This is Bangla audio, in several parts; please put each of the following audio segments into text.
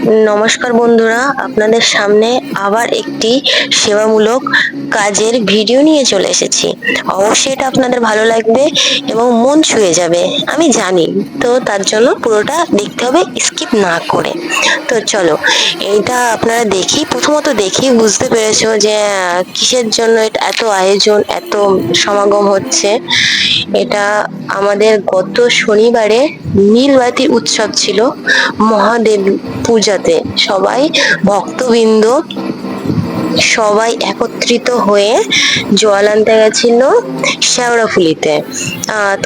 নমস্কার বন্ধুরা আপনাদের সামনে আবার একটি সেবামূলক কাজের ভিডিও নিয়ে চলে এসেছি। অবশ্যই এটা আপনাদের ভালো লাগবে এবং মন ছুঁয়ে যাবে, আমি জানি। তো তার জন্য পুরোটা দেখতে হবে স্কিপ না করে। তো চলো, এইটা আপনারা দেখি প্রথমত দেখি বুঝতে পেরেছ যে কিসের জন্য এটা এত আয়োজন, এত সমাগম হচ্ছে। এটা আমাদের গত শনিবারে নীলবাতি উৎসব ছিল, মহাদেব পূজাতে। সবাই ভক্তবৃন্দ সবাই একত্রিত হয়ে জল আনতে গেছিল শেওড়াফুলিতে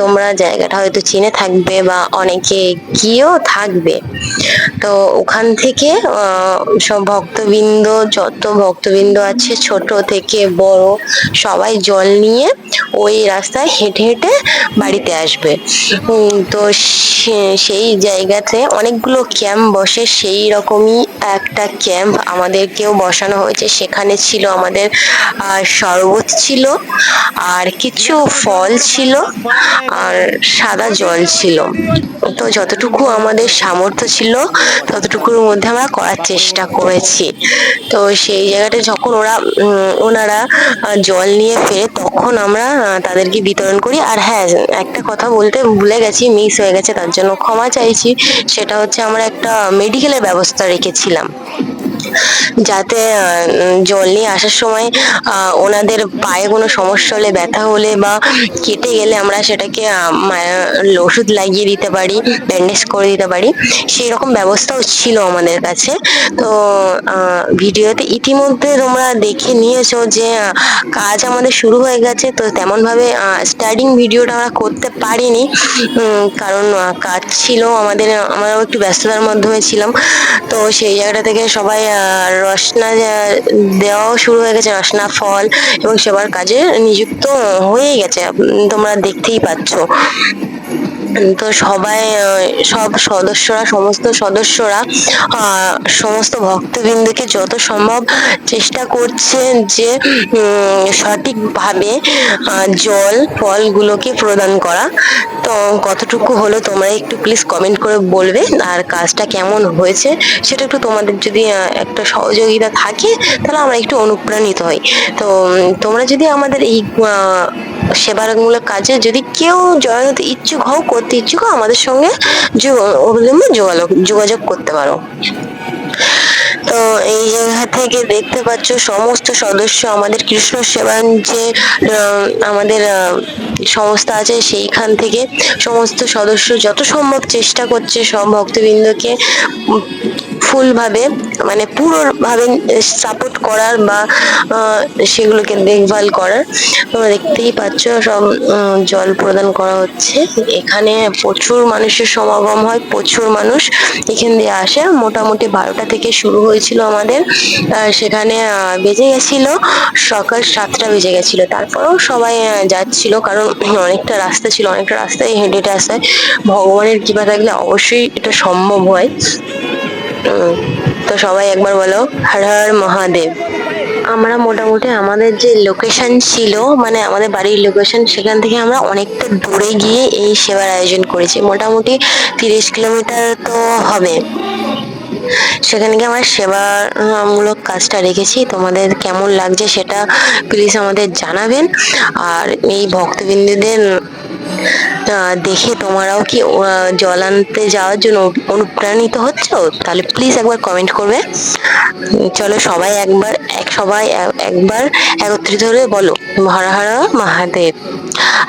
তোমরা জায়গাটা হয়তো চিনে থাকবে বা অনেকে গিয়েও থাকবে। তো ওখান থেকে সব ভক্তবৃন্দ, যত ভক্তবৃন্দ আছে, ছোট থেকে বড়, সবাই জল নিয়ে ওই রাস্তায় হেঁটে হেঁটে বাড়িতে আসবে। তো সেই জায়গাতে অনেকগুলো ক্যাম্প বসে, সেই রকমই একটা ক্যাম্প আমাদেরকেও বসানো হয়েছে। সেখানে ছিল আমাদের শরবত ছিল, আর কিছু ফল ছিল, আর সাদা জল ছিল। তো যতটুকু আমাদের সামর্থ্য ছিল, ততটুকুর মধ্যে আমরা করার চেষ্টা করেছি। তো সেই জায়গাটা যখন ওরা ওনারা জল নিয়ে ফেরে, তখন আমরা তাদেরকে বিতরণ করি। আর হ্যাঁ একটা কথা বলতে ভুলে গেছি, মিস হয়ে গেছে, তার জন্য ক্ষমা চাইছি। সেটা হচ্ছে আমরা একটা মেডিকেলের ব্যবস্থা রেখেছিলাম। যাতে জল নিয়ে আসার সময় ওনাদের পায়ে কোনো সমস্যা হলে, ব্যথা হলে বা কেটে গেলে আমরা সেটাকে ওষুধ লাগিয়ে দিতে পারি ব্যান্ডেজ করে দিতে পারি। সেই রকম ব্যবস্থাও ছিল আমাদের কাছে। তো ভিডিওতে ইতিমধ্যে তোমরা দেখে নিয়েছো যে কাজ আমাদের শুরু হয়ে গেছে। তো তেমনভাবে স্টার্টিং ভিডিওটা আমরা করতে পারিনি। কারণ কাজ ছিল আমাদের, আমরাও একটু ব্যস্ততার মাধ্যমে ছিলাম তো সেই জায়গাটা থেকে সবাই রসনা দেওয়াও শুরু হয়ে গেছে, রসনা, ফল এবং সেবার কাজে নিযুক্ত হয়েই গেছে। তোমরা দেখতেই পাচ্ছ। তো সবাই সব সদস্যরা, সমস্ত সদস্যরা সমস্ত ভক্তবৃন্দকে যত সম্ভব চেষ্টা করছে যে সঠিকভাবে জল, ফলগুলোকে প্রদান করা। তো কতটুকু হলো তোমরা একটু প্লিজ কমেন্ট করে বলবে, আর কাজটা কেমন হয়েছে সেটা একটু তোমাদের যদি একটা সহযোগিতা থাকে, তাহলে আমরা একটু অনুপ্রাণিত হই। তো তোমরা যদি আমাদের এই সেবামূলক কাজে যদি কেউ জয়েন হতে ইচ্ছুক হও, করতে ইচ্ছুক হও, আমাদের সঙ্গে অবিলম্বে যোগাযোগ যোগাযোগ করতে পারো। তো এই জায়গা থেকে দেখতে পাচ্ছ সমস্ত সদস্য আমাদের কৃষ্ণ সেবান যে আমাদের সংস্থা আছে সেইখান থেকে সমস্ত সদস্য যত সম্ভব চেষ্টা করছে সব ভক্তবৃন্দকে ফুলভাবে মানে পুরোভাবে সাপোর্ট করার বা সেগুলোকে দেখভাল করার। তোমরা দেখতেই পাচ্ছ, সব জল প্রদান করা হচ্ছে। এখানে প্রচুর মানুষের সমাগম হয়, প্রচুর মানুষ এখান দিয়ে আসে। মোটামুটি বারোটা থেকে শুরু হয়েছিল আমাদের। সেখানে বেজে গেছিল, সকাল সাতটা বেজে গেছিল। তারপরেও সবাই যাচ্ছিল, কারণ অনেকটা রাস্তা ছিল, অনেকটা রাস্তায় হেঁটে হেঁটে আসায় ভগবানের কৃপা থাকলে অবশ্যই এটা সম্ভব হয়। তো সবাই একবার বলো, হর হর মহাদেব। আমরা মোটামুটি আমাদের যে লোকেশন ছিল মানে আমাদের বাড়ির লোকেশন সেখান থেকে আমরা অনেকটা দূরে গিয়ে এই সেবার আয়োজন করেছি। মোটামুটি তিরিশ কিলোমিটার তো হবে। সেখানে গিয়ে আমরা সেবামূলক কাজটা রেখেছি। তোমাদের কেমন লাগছে সেটা প্লিজ আমাদের জানাবেন। আর এই ভক্তবৃন্দদের দেখে তোমরাও কি জল আনতে যাওয়ার জন্য অনুপ্রাণিত হচ্ছ? তাহলে প্লিজ একবার কমেন্ট করবে। চলো সবাই একবার, এক, সবাই একবার একত্রিত হলে বলো, হর হর মহাদেব।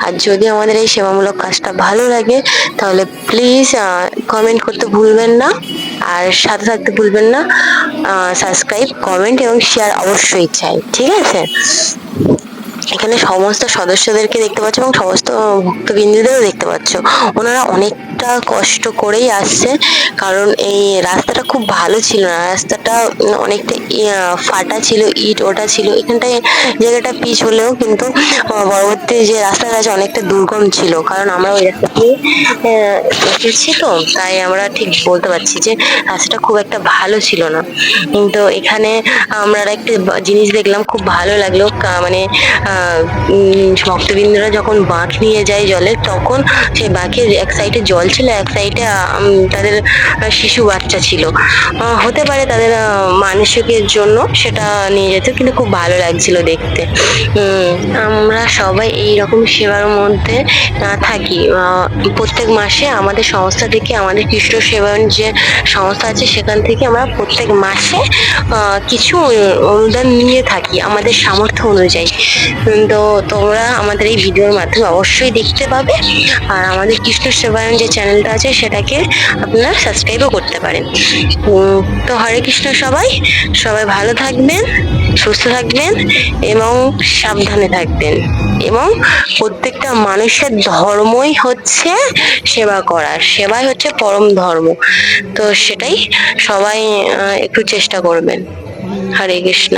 আর যদি আমাদের এই সেবামূলক কাজটা ভালো লাগে, তাহলে প্লিজ কমেন্ট করতে ভুলবেন না। আর সাথে থাকতে ভুলবেন না। সাবস্ক্রাইব কমেন্ট এবং শেয়ার অবশ্যই চাই, ঠিক আছে? এখানে সমস্ত সদস্যদেরকে দেখতে পাচ্ছ এবং সমস্ত ভক্তবৃন্দদেরও দেখতে পাচ্ছ। ওনারা অনেকটা কষ্ট করেই আসছে। কারণ এই রাস্তাটা খুব ভালো ছিল না। রাস্তাটা অনেকটা ফাটা ছিল, ইট ওটা ছিল। এখানটায় জায়গাটা পিচ হলেও কিন্তু পরবর্তী যে রাস্তাটা আছে অনেকটা দুর্গম ছিল। কারণ আমরা ওই রাস্তা দিয়ে এসেছি তো, তাই আমরা ঠিক বলতে পারছি যে রাস্তাটা খুব একটা ভালো ছিল না। কিন্তু এখানে আমরা একটা জিনিস দেখলাম, খুব ভালো লাগল। মানে ভক্তবৃন্দরা যখন বাঁক নিয়ে যায় জলে, তখন সেই বাঁকের এক সাইডে জল ছিল এক সাইডে তাদের শিশু বাচ্চা ছিল। হতে পারে তাদের মানসিকের জন্য সেটা নিয়ে যেত, কিন্তু খুব ভালো লাগছিল দেখতে। আমরা সবাই এই রকম সেবার মধ্যে থাকি। প্রত্যেক মাসে আমাদের সংস্থা থেকে, আমাদের কৃষ্ণ সেবায়ন যে সংস্থা আছে, সেখান থেকে আমরা প্রত্যেক মাসে কিছু অনুদান নিয়ে থাকি আমাদের সামর্থ্য অনুযায়ী। তো তোমরা আমাদের এই ভিডিওর মাধ্যমে অবশ্যই দেখতে পাবে। আর আমাদের কৃষ্ণ সেবায়ন যে চ্যানেলটা আছে, সেটাকে আপনারা সাবস্ক্রাইবও করতে পারেন। তো হরে কৃষ্ণ সবাই সবাই ভালো থাকবেন, সুস্থ থাকবেন এবং সাবধানে থাকবেন। এবং প্রত্যেকটা মানুষের ধর্মই হচ্ছে সেবা করা সেবাই হচ্ছে পরম ধর্ম। তো সেটাই সবাই একটু চেষ্টা করবেন। হরে কৃষ্ণ।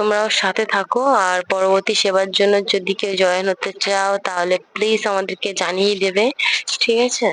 তোমরাও সাথে থাকো আর পরবর্তী সেবার জন্য যদি কেউ জয়েন হতে চাও, তাহলে প্লিজ আমাদেরকে জানিয়ে দেবে। ঠিক আছে?